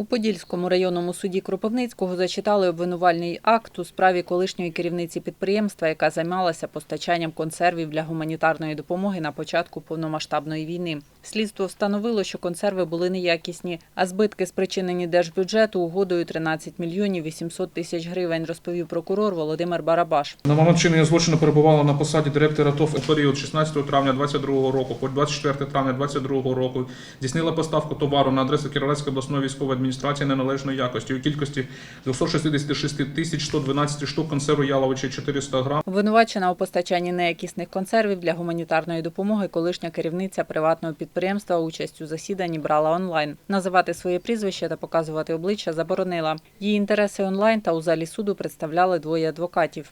У Подільському районному суді Кропивницького зачитали обвинувальний акт у справі колишньої керівниці підприємства, яка займалася постачанням консервів для гуманітарної допомоги на початку повномасштабної війни. Слідство встановило, що консерви були неякісні, а збитки, спричинені держбюджету, угодою 13 мільйонів 800 тисяч гривень, розповів прокурор Володимир Барабаш. На момент чинення злочину перебувала на посаді директора ТОВ у період 16 травня 22 року по 24 травня 22 року. Здійснила поставку товару на адресу Кіровоградської обласної військової адміністрації неналежної якості у кількості 266 тисяч 112 штук консерву яловичі 400 грам. Обвинувачена у постачанні неякісних консервів для гуманітарної допомоги колишня керівниця приватного підприємства участь у засіданні брала онлайн. Називати своє прізвище та показувати обличчя заборонила. Її інтереси онлайн та у залі суду представляли двоє адвокатів.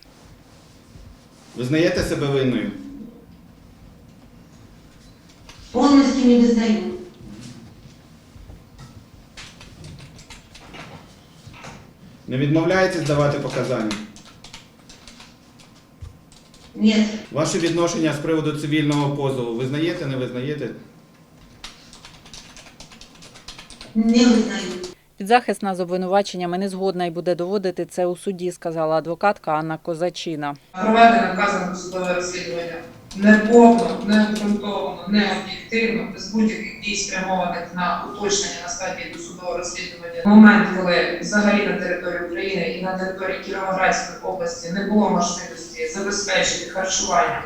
Визнаєте себе винною? Полностью не вызнаю. Не відмовляєтесь давати показання? Нет, Ваше відношення з приводу цивільного позову визнаєте, не визнаєте? не вызнаю. Підзахисна з обвинуваченнями не згодна і буде доводити це у суді, сказала адвокатка Анна Козачина. Проведено вказане судове розслідування неповно, необґрунтовано, необ'єктивно, без будь-яких дій спрямованих на уточнення на стадії досудового розслідування. Момент, коли взагалі на території України і на території Кіровоградської області не було можливості забезпечити харчування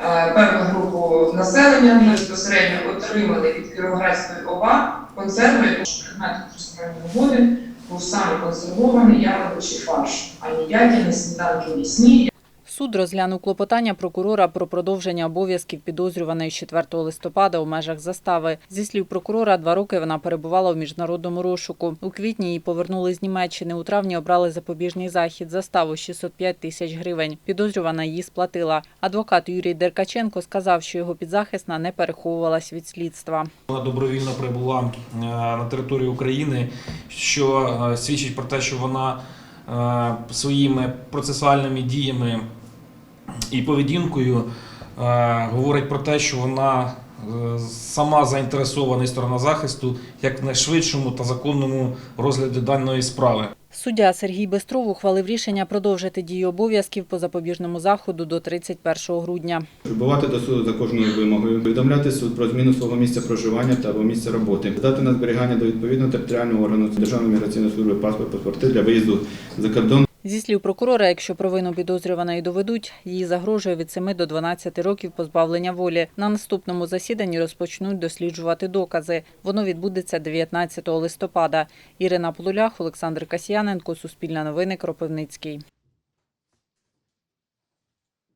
е, певну групу населення, ми безпосередньо отримали від Кіровоградської ОВА консерви, предметом тристоронньої угоди був саме консервований яловичий фарш, а ніякі не сніданки місні, Суд розглянув клопотання прокурора про продовження обов'язків підозрюваної 4 листопада у межах застави. Зі слів прокурора, два роки вона перебувала в міжнародному розшуку. У квітні її повернули з Німеччини. У травні обрали запобіжний захід. Заставу 605 тисяч гривень. Підозрювана її сплатила. Адвокат Юрій Деркаченко сказав, що його підзахисна не переховувалась від слідства. Вона добровільно прибула е, на територію України, що е, свідчить про те, що вона е, своїми процесуальними діями і поведінкою е, говорить про те, що вона е, сама заінтересована і сторона захисту як найшвидшому та законному розгляді даної справи. Суддя Сергій Бестров ухвалив рішення продовжити дію обов'язків по запобіжному заходу до 31 грудня. Прибувати до суду за кожною вимогою, повідомляти суд про зміну свого місця проживання та або місця роботи, дати на зберігання до відповідного територіального органу Державної міграційної служби паспорт, паспорти для виїзду за кордон Зі слів прокурора, якщо провину підозрюваної доведуть, їй загрожує від 7 до 12 років позбавлення волі. На наступному засіданні розпочнуть досліджувати докази. Воно відбудеться 19 листопада. Ірина Полулях, Олександр Касьяненко, Суспільне новини, Кропивницький.